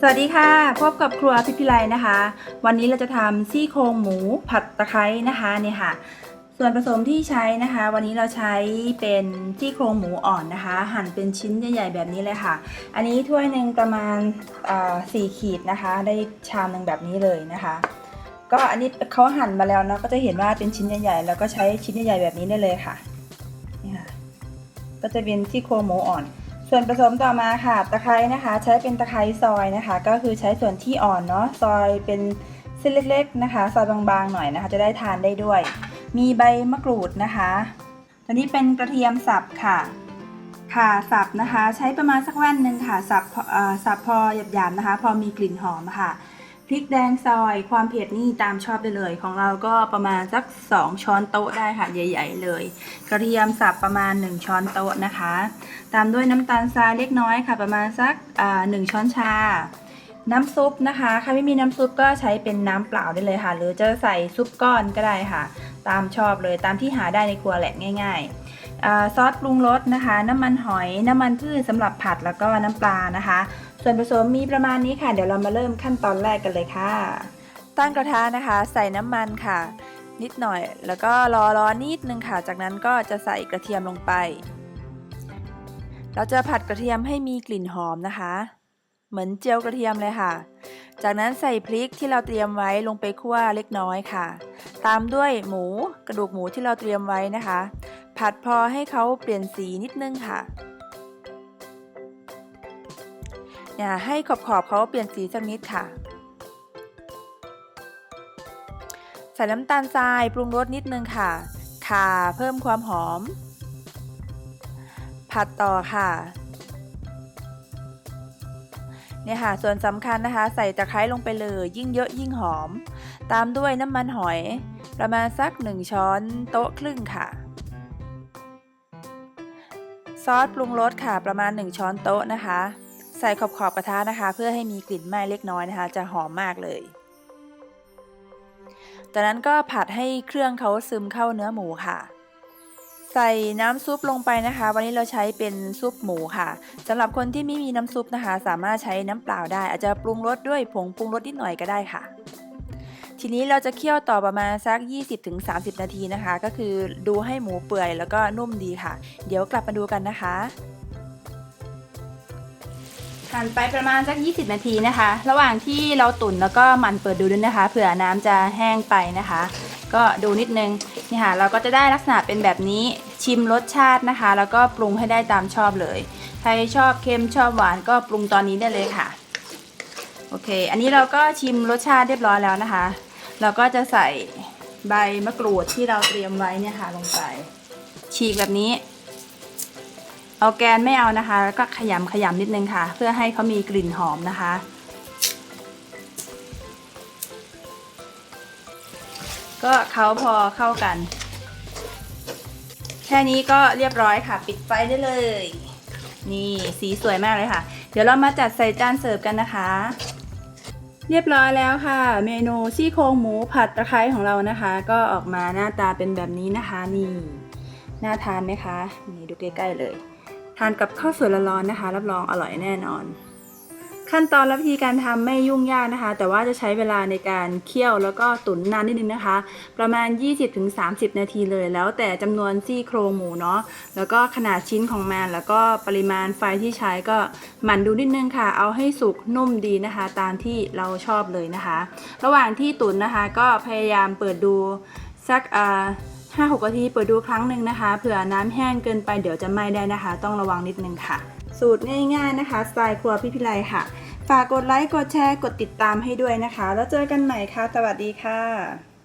สวัสดีค่ะพบกับครัวพิพิไลนะคะ วันนี้เราจะทำซี่โครงหมูผัดตะไคร้นะคะเนี่ยค่ะ ส่วนผสมที่ใช้นะคะ วันนี้เราใช้เป็นซี่โครงหมูอ่อนนะคะ หั่นเป็นชิ้นใหญ่ๆแบบนี้เลยค่ะ อันนี้ถ้วยหนึ่งประมาณสี่ขีดนะคะ ได้ชามหนึ่งแบบนี้เลยนะคะ ก็อันนี้เขาหั่นมาแล้วเนาะก็จะเห็นว่าเป็นชิ้นใหญ่ๆแล้วก็ใช้ชิ้นใหญ่ๆแบบนี้ได้เลยค่ะนี่ค่ะก็จะเป็นซี่โครงหมูอ่อน ส่วนผสมต่อมาค่ะ ตะไคร้นะคะ ใช้เป็นตะไคร้ซอยนะคะ ก็คือใช้ส่วนที่อ่อนเนาะซอยเป็นเส้นเล็กๆนะคะ ซอยบางๆหน่อยนะคะ จะได้ทานได้ด้วย มีใบมะกรูดนะคะตัวนี้เป็นกระเทียมสับค่ะค่ะสับนะคะ ใช้ประมาณสักแว่นหนึ่งค่ะสับสับพอหยาบๆนะคะ พอมีกลิ่นหอมค่ะ พริกแดงซอยความเผ็ดนี่ตามชอบได้เลย ของเราก็ประมาณสัก 2 ช้อนโต๊ะได้ค่ะใหญ่ ๆ เลย กระเทียมสับประมาณ 1 ช้อนโต๊ะนะคะ ตามด้วยน้ำตาลทรายเล็กน้อยค่ะ ประมาณสักหนึ่งช้อนชา น้ำซุปนะคะใครไม่มีน้ำซุปก็ใช้เป็นน้ำเปล่าได้เลยค่ะ หรือจะใส่ซุปก้อนก็ได้ค่ะ ตามชอบเลยตามที่หาได้ในครัวแหละง่าย ๆ ซอสปรุงรสนะคะ น้ำมันหอย น้ำมันพืชสำหรับผัดแล้วก็น้ำปลานะคะ ส่วนผสมมีประมาณนี้ค่ะ เดี๋ยวเรามาเริ่มขั้นตอนแรกกันเลยค่ะ ตั้งกระทะนะคะ ใส่น้ำมันค่ะ นิดหน่อย แล้วก็รอร้อนนิดนึงค่ะ จากนั้นก็จะใส่กระเทียมลงไป เราจะผัดกระเทียมให้มีกลิ่นหอมนะคะ เหมือนเจียวกระเทียมเลยค่ะ จากนั้นใส่พริกที่เราเตรียมไว้ลงไปคั่วเล็กน้อยค่ะ ตามด้วยหมูกระดูกหมูที่เราเตรียมไว้นะคะ ผัดพอให้เขาเปลี่ยนสีนิดนึงค่ะเนี่ยให้ขอบขอบๆเขาเปลี่ยนสีสักนิดค่ะ ใส่น้ำตาลทรายปรุงรสนิดนึงค่ะข่าเพิ่มความหอม ผัดต่อค่ะเนี่ยค่ะส่วนสำคัญนะคะ ใส่ตะไคร้ลงไปเลย ยิ่งเยอะยิ่งหอม ตามด้วยน้ำมันหอย ประมาณสัก 1 ช้อนโต๊ะครึ่งค่ะ ซอสปรุงรสค่ะประมาณ 1 ช้อนโต๊ะนะคะ ใส่ขอบขอบกระทะนะคะ เพื่อให้มีกลิ่นไหม้เล็กน้อยนะคะ จะหอมมากเลยจากนั้นก็ผัดให้เครื่องเขาซึมเข้าเนื้อหมูค่ะ ใส่น้ำซุปลงไปนะคะ วันนี้เราใช้เป็นซุปหมูค่ะสำหรับคนที่ไม่มีน้ำซุปนะคะ สามารถใช้น้ำเปล่าได้ อาจจะปรุงรสด้วยผงปรุงรสนิดหน่อยก็ได้ค่ะ ทีนี้เราจะเคี่ยวต่อประมาณสัก 20-30 นาทีนะคะ ก็คือดูให้หมูเปื่อยแล้วก็นุ่มดีค่ะ เดี๋ยวกลับมาดูกันนะคะหั่นไปประมาณสัก 20 นาทีนะคะ ระหว่างที่เราตุ๋นแล้วก็มันเปิดดูด้วยนะคะ เผื่อน้ำจะแห้งไปนะคะ ก็ดูนิดนึงนี่ค่ะเราก็จะได้ลักษณะเป็นแบบนี้ชิมรสชาตินะคะ แล้วก็ปรุงให้ได้ตามชอบเลย ใครชอบเค็มชอบหวานก็ปรุงตอนนี้ได้เลยค่ะ โอเค อันนี้เราก็ชิมรสชาติเรียบร้อยแล้วนะคะ เราก็จะใส่ใบมะกรูดที่เราเตรียมไว้เนี่ยค่ะลงไป ฉีกแบบนี้ เอาแกนไม่เอานะคะ แล้วก็ขยำขยำนิดนึงค่ะ เพื่อให้เขามีกลิ่นหอมนะคะ ก็เขาพอเข้ากัน แค่นี้ก็เรียบร้อยค่ะ ปิดไฟได้เลย นี่สีสวยมากเลยค่ะ เดี๋ยวเรามาจัดใส่จานเสิร์ฟกันนะคะ เรียบร้อยแล้วค่ะ เมนูซี่โครงหมูผัดตะไคร้ของเรานะคะ ก็ออกมาหน้าตาเป็นแบบนี้นะคะนี่น่าทานไหมคะนี่ดูใกล้ๆเลย ทานกับข้าวสวยร้อนๆนะคะ รับรองอร่อยแน่นอน ขั้นตอนและวิธีการทำไม่ยุ่งยากนะคะ แต่ว่าจะใช้เวลาในการเคี่ยวแล้วก็ตุ๋นนานนิดนึงนะคะ ประมาณ 20-30 นาทีเลย แล้วแต่จำนวนซี่โครงหมูเนาะแล้วก็ขนาดชิ้นของมันแล้วก็ปริมาณไฟที่ใช้ก็หมั่นดูนิดนึงค่ะ เอาให้สุกนุ่มดีนะคะ ตามที่เราชอบเลยนะคะ ระหว่างที่ตุ๋นนะคะก็พยายามเปิดดูสักอ่าห้าหกนาทีเปิดดูครั้งหนึ่งนะคะเผื่อน้ำแห้งเกินไปเดี๋ยวจะไหม้ได้นะคะ ต้องระวังนิดนึงค่ะ สูตรง่ายๆนะคะ สไตล์ครัวพี่พิไลค่ะ ฝากกดไลค์ กดแชร์ กดติดตามให้ด้วยนะคะ แล้วเจอกันใหม่ค่ะ สวัสดีค่ะ